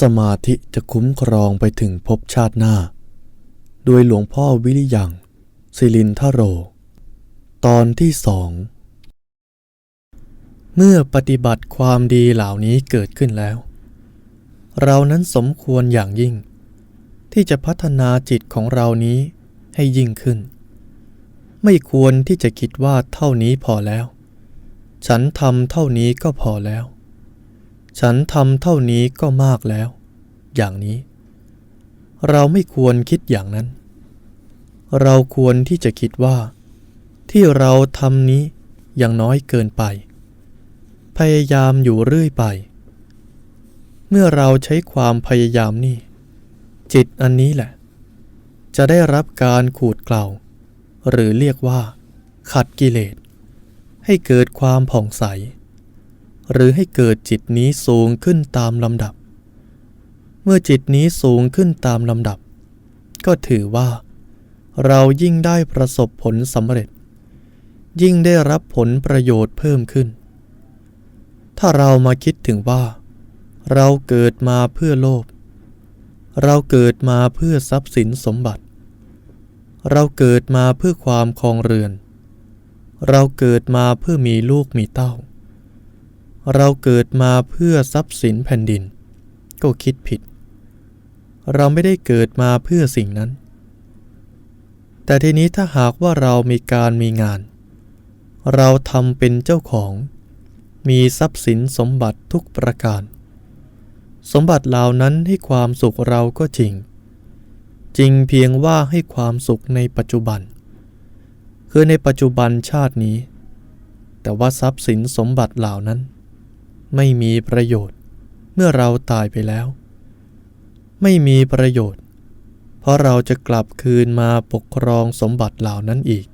สมาธิจะคุ้มครองไปถึงภพชาติหน้า โดยหลวงพ่อวิริยังศิลินทโร ตอนที่สอง เมื่อปฏิบัติความดีเหล่านี้เกิดขึ้นแล้ว เรานั้นสมควรอย่างยิ่ง ที่จะพัฒนาจิตของเรานี้ให้ยิ่งขึ้น ไม่ควรที่จะคิดว่าเท่านี้พอแล้ว ฉันทำเท่านี้ก็พอแล้ว ฉันทำเท่านี้ก็มากแล้ว อย่างนี้ เราไม่ควรคิดอย่างนั้น เราควรที่จะคิดว่า ที่เราทำนี้ยังน้อยเกินไป พยายามอยู่เรื่อยไป เมื่อเราใช้ความพยายามนี่ จิตอันนี้แหละ จะได้รับการขูดเกลาหรือเรียกว่า ขัดกิเลส ให้เกิดความผ่องใส หรือให้เกิดจิตนี้สูงขึ้นตามลำดับ เมื่อจิตนี้สูงขึ้นตามลำดับ ก็ถือว่า เรายิ่งได้ประสบผลสำเร็จ ยิ่งได้รับผลประโยชน์เพิ่มขึ้น ถ้าเรามาคิดถึงว่า เราเกิดมาเพื่อโลภเราเกิดมาเพื่อทรัพย์สินสมบัติ เราเกิดมาเพื่อความคลองเรือน เราเกิดมาเพื่อมีลูกมีเต้า เราเกิดมาเพื่อทรัพย์สินแผ่นดิน ก็คิดผิด เราไม่ได้เกิดมาเพื่อสิ่งนั้น แต่ทีนี้ถ้าหากว่าเรามีการมีงาน เราทำเป็นเจ้าของ มีทรัพย์สินสมบัติทุกประการ สมบัติเหล่านั้นให้ความสุขเราก็จริง จริงเพียงว่าให้ความสุขในปัจจุบัน คือในปัจจุบันชาตินี้แต่ว่าทรัพย์สินสมบัติเหล่านั้น ไม่มีประโยชน์ เมื่อเราตายไปแล้ว ไม่มีประโยชน์ เพราะเราจะกลับคืนมาปกครองสมบัติเหล่านั้นอีก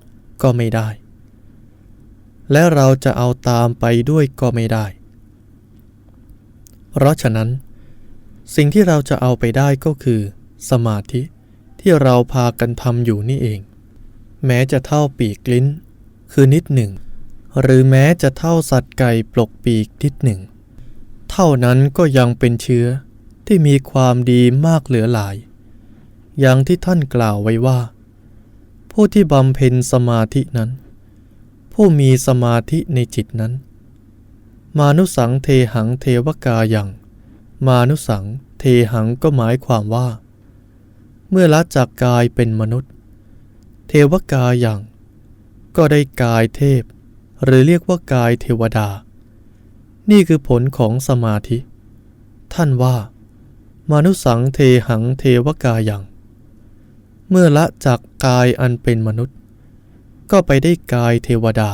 ก็ไม่ได้ และเราจะเอาตามไปด้วยก็ไม่ได้ เพราะฉะนั้น สิ่งที่เราจะเอาไปได้ก็คือ สมาธิที่เราพากันทำอยู่นี่เอง แม้จะเท่าปีกลิ้น คือนิดหนึ่ง หรือแม้จะเท่าสัตว์ไก่ปลกปีกนิดหนึ่ง เท่านั้นก็ยังเป็นเชื้อที่มีความดีมากเหลือหลาย อย่างที่ท่านกล่าวไว้ว่า ผู้ที่บำเพ็ญสมาธินั้น ผู้มีสมาธิในจิตนั้น มานุสังเทหังเทวกายังมานุสังเทหังก็หมายความว่า เมื่อละจากกายเป็นมนุษย์ เทวกายังก็ได้กายเทพ หรือเรียกว่ากายเทวดา นี่คือผลของสมาธิ ท่านว่า มานุสังเทหังเทวกายังเมื่อละจากกายอันเป็นมนุษย์ ก็ไปได้กายเทวดา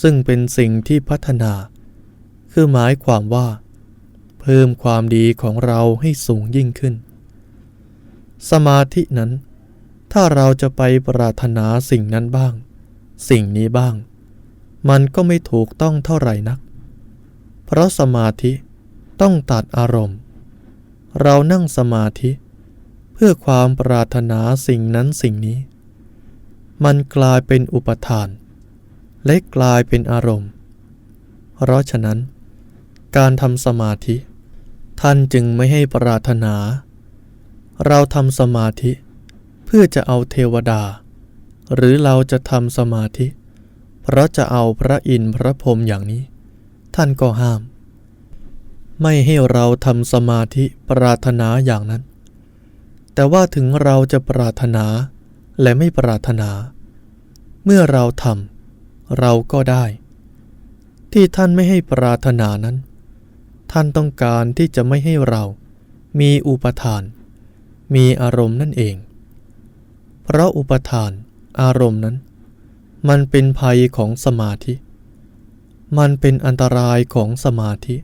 ซึ่งเป็นสิ่งที่พัฒนา คือหมายความว่า เพิ่มความดีของเราให้สูงยิ่งขึ้น สมาธินั้น ถ้าเราจะไปปรารถนาสิ่งนั้นบ้าง สิ่งนี้บ้าง มันก็ไม่ถูกต้องเท่าไหร่นัก เพราะสมาธิต้องตัดอารมณ์ เรานั่งสมาธิ เพื่อความปรารถนาสิ่งนั้นสิ่งนี้ มันกลายเป็นอุปทาน และกลายเป็นอารมณ์ เพราะฉะนั้น การทำสมาธิ ท่านจึงไม่ให้ปรารถนา เราทำสมาธิ เพื่อจะเอาเทวดา หรือเราจะทำสมาธิ เพราะจะเอาพระอินทร์พระพรหมอย่างนี้ ท่านก็ห้าม ไม่ให้เราทำสมาธิปรารถนาอย่างนั้น แต่ว่าถึงเราจะปรารถนาและไม่ปรารถนา เมื่อเราทำเราก็ได้ ที่ท่านไม่ให้ปรารถนานั้น ท่านต้องการที่จะไม่ให้เรามีอุปทาน มีอารมณ์นั่นเอง เพราะอุปทานอารมณ์นั้น มันเป็นภัยของสมาธิ มันเป็นอันตรายของสมาธิ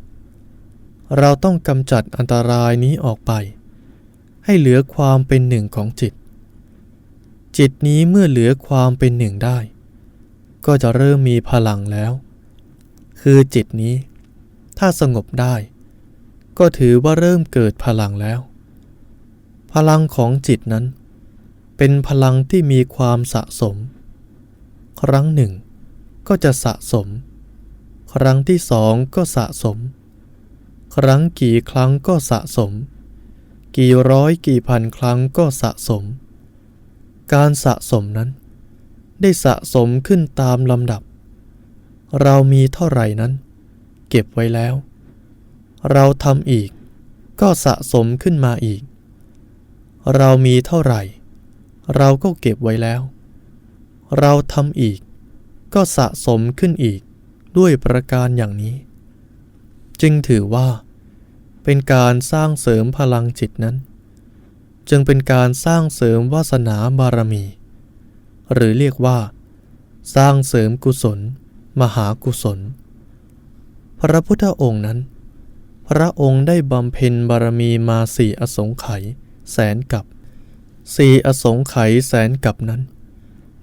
เราต้องกำจัดอันตรายนี้ออกไป ให้เหลือความเป็นหนึ่งของจิต จิตนี้เมื่อเหลือความเป็นหนึ่งได้ ก็จะเริ่มมีพลังแล้ว คือจิตนี้ ถ้าสงบได้ ก็ถือว่าเริ่มเกิดพลังแล้ว พลังของจิตนั้น เป็นพลังที่มีความสะสม ครั้งหนึ่งก็จะสะสม ครั้งที่สองก็สะสม ครั้งกี่ครั้งก็สะสม กี่ร้อยกี่พันครั้งก็สะสม การสะสมนั้น ได้สะสมขึ้นตามลำดับ เรามีเท่าไหร่นั้น เก็บไว้แล้ว เราทำอีก ก็สะสมขึ้นมาอีก เรามีเท่าไหร่ เราก็เก็บไว้แล้ว เราทำอีก ก็สะสมขึ้นอีก ด้วยประการอย่างนี้ จึงถือว่า เป็นการสร้างเสริมพลังจิตนั้น จึงเป็นการสร้างเสริมวาสนาบารมี หรือเรียกว่า สร้างเสริมกุศล มหากุศล พระพุทธองค์นั้น พระองค์ได้บำเพ็ญบารมีมาสี่อสงไขยแสนกับสี่อสงไขยแสนกับนั้น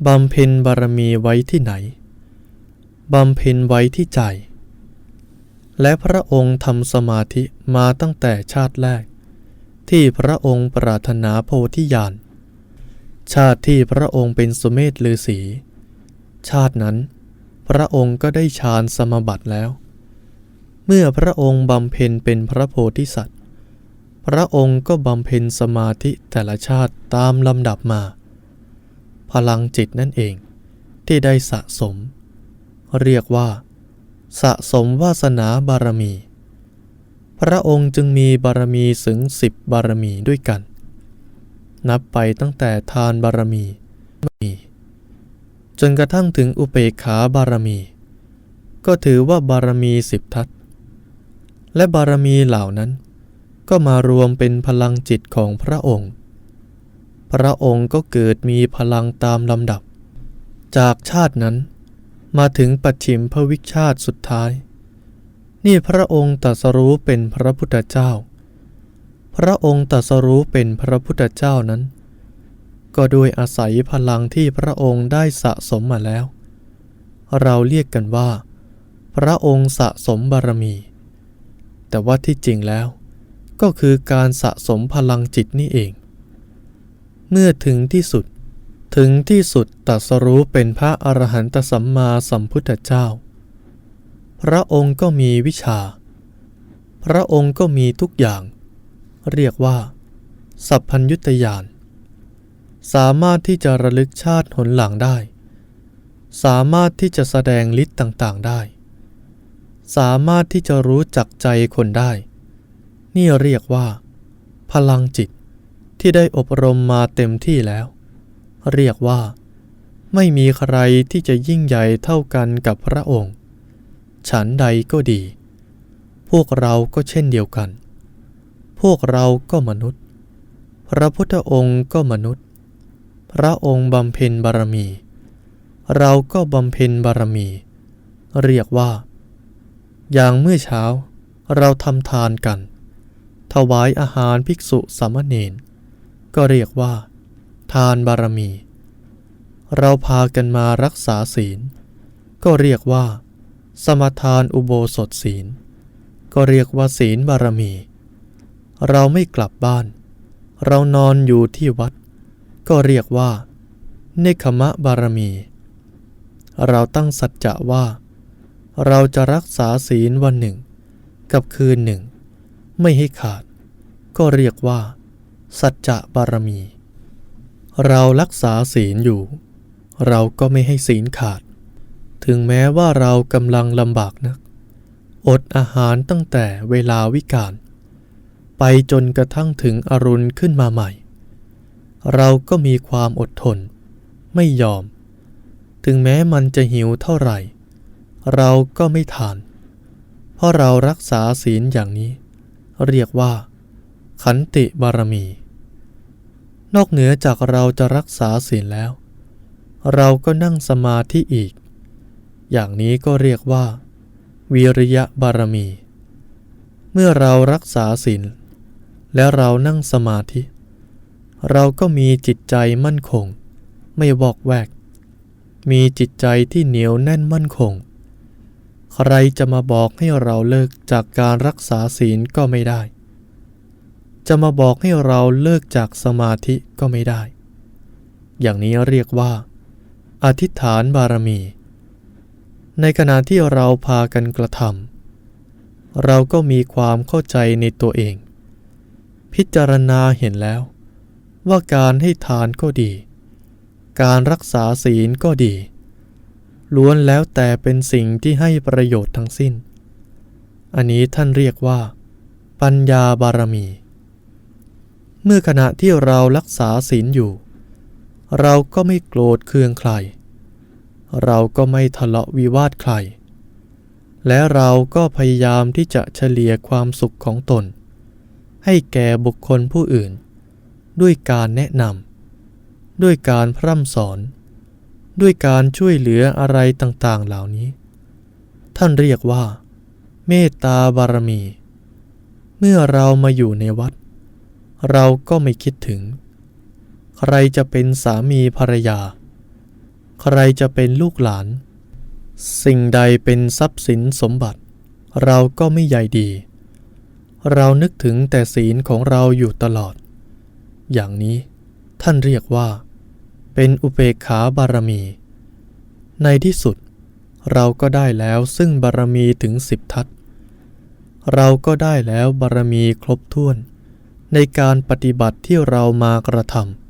บำเพ็ญบารมีไว้ที่ไหน บำเพ็ญไว้ที่ใจ และพระองค์ทำสมาธิมาตั้งแต่ชาติแรก ที่พระองค์ปรารถนาโพธิญาณชาติที่พระองค์เป็นสุเมธฤาษีชาตินั้น พระองค์ก็ได้ฌานสมบัติแล้ว เมื่อพระองค์บำเพ็ญเป็นพระโพธิสัตว์ พระองค์ก็บำเพ็ญสมาธิแต่ละชาติตามลำดับมา พลังจิตนั่นเองที่ได้สะสม เรียกว่า สะสมวาสนาบารมี พระองค์จึงมีบารมีถึงสิบบารมีด้วยกัน นับไปตั้งแต่ทานบารมีมีจนกระทั่งถึงอุเบกขาบารมี ก็ถือว่าบารมีสิบทัศและบารมีเหล่านั้น ก็มารวมเป็นพลังจิตของพระองค์ พระองค์ก็เกิดมีพลังตามลำดับ จากชาตินั้น มาถึงปัจฉิมพวิชาติสุดท้าย นี่พระองค์ตรัสรู้เป็นพระพุทธเจ้า พระองค์ตรัสรู้เป็นพระพุทธเจ้านั้น ก็โดยอาศัยพลังที่พระองค์ได้สะสมมาแล้ว เราเรียกกันว่า พระองค์สะสมบารมี แต่ว่าที่จริงแล้ว ก็คือการสะสมพลังจิตนี่เอง เมื่อถึงที่สุด ถึงที่สุดตัสรู้เป็นพระอรหันตสัมมาสัมพุทธเจ้า พระองค์ก็มีวิชา พระองค์ก็มีทุกอย่าง เรียกว่า สัพพัญยุตยาน สามารถที่จะระลึกชาติหนหลังได้ สามารถที่จะแสดงฤทธิ์ต่างๆได้ สามารถที่จะรู้จักใจคนได้ นี่เรียกว่า พลังจิตที่ได้อบรมมาเต็มที่แล้ว เรียกว่า ไม่มีใครที่จะยิ่งใหญ่เท่ากันกับพระองค์ ฉันใดก็ดี พวกเราก็เช่นเดียวกัน พวกเราก็มนุษย์ พระพุทธองค์ก็มนุษย์ พระองค์บำเพ็ญบารมี เราก็บำเพ็ญบารมี เรียกว่า อย่างเมื่อเช้าเราทำทานกัน ถวายอาหารภิกษุสามเณรก็เรียกว่า ทานบารมี เราพากันมารักษาศีล ก็เรียกว่า สมทานอุโบสถศีล ก็เรียกว่าศีลบารมี เราไม่กลับบ้าน เรานอนอยู่ที่วัด ก็เรียกว่า เนคขมะบารมี เราตั้งสัจจะว่า เราจะรักษาศีลวันหนึ่ง กับคืนหนึ่ง ไม่ให้ขาด ก็เรียกว่า สัจจะบารมี เรารักษาศีลอยู่ เราก็ไม่ให้ศีลขาด ถึงแม้ว่าเรากำลังลำบากนัก อดอาหารตั้งแต่เวลาวิกาลไปจนกระทั่งถึงอรุณขึ้นมาใหม่ เราก็มีความอดทน ไม่ยอม ถึงแม้มันจะหิวเท่าไหร่ เราก็ไม่ทาน เพราะเรารักษาศีลอย่างนี้ เรียกว่า ขันติบารมี นอกเหนือจากเราจะรักษาศีลแล้ว เราก็นั่งสมาธิอีก อย่างนี้ก็เรียกว่า วิริยะบารมี เมื่อเรารักษาศีลแล้วเรานั่งสมาธิ เราก็มีจิตใจมั่นคง ไม่วอกแวก มีจิตใจที่เหนียวแน่นมั่นคง ใครจะมาบอกให้เราเลิกจากการรักษาศีลก็ไม่ได้ จะมาบอกให้เราเลิกจากสมาธิก็ไม่ได้ อย่างนี้เรียกว่า อธิษฐานบารมี ในขณะที่เราพากันกระทำเราก็มีความเข้าใจในตัวเอง พิจารณาเห็นแล้ว ว่าการให้ทานก็ดี การรักษาศีลก็ดี ล้วนแล้วแต่เป็นสิ่งที่ให้ประโยชน์ทั้งสิ้น อันนี้ท่านเรียกว่า ปัญญาบารมี เมื่อขณะที่เรารักษาศีลอยู่ เราก็ไม่โกรธเคืองใคร เราก็ไม่ทะเลาะวิวาทใคร และเราก็พยายามที่จะเฉลี่ยความสุขของตน ให้แก่บุคคลผู้อื่น ด้วยการแนะนำด้วยการพร่ำสอน ด้วยการช่วยเหลืออะไรต่างๆเหล่านี้ ท่านเรียกว่า เมตตาบารมี เมื่อเรามาอยู่ในวัด เราก็ไม่คิดถึง ใครจะเป็นสามีภรรยา ใครจะเป็นลูกหลาน สิ่งใดเป็นทรัพย์สินสมบัติ เราก็ไม่ใยดี เรานึกถึงแต่ศีลของเราอยู่ตลอด อย่างนี้ท่านเรียกว่า เป็นอุเบกขาบารมี ในที่สุดเราก็ได้แล้วซึ่งบารมีถึงสิบทัศเราก็ได้แล้วบารมีครบถ้วน ในการปฏิบัติที่เรามากระทำ